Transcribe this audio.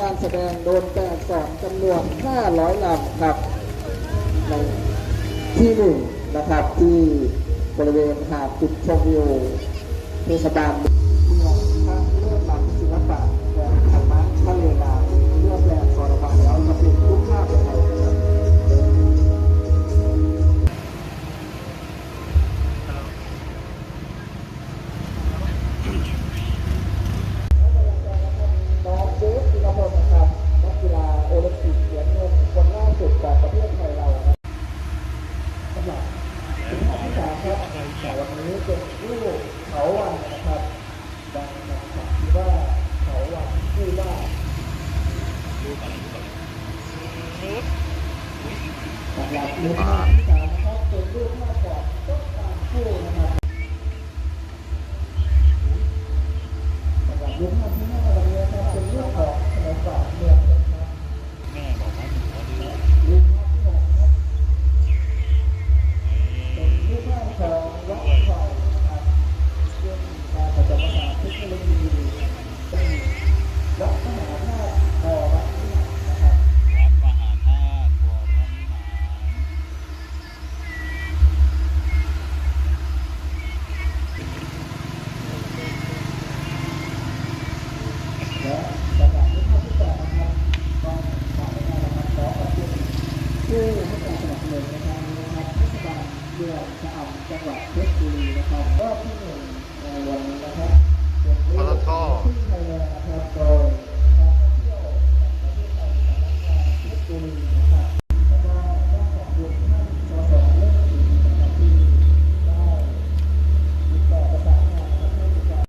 การแสดงโดนแต่สอนจำนวน 500ลำครับ ในที่หนึ่งนะครับที่บริเวณหาดจุดชมวิวเทศบาล สามครับแต่วันนี้เป็นลูกเขาวันนะครับดังนะครับที่ว่าเขาวันชื่อว่าสำหรับลูกอ่า รอบที่หนึ่งในวันนี้นะครับปตท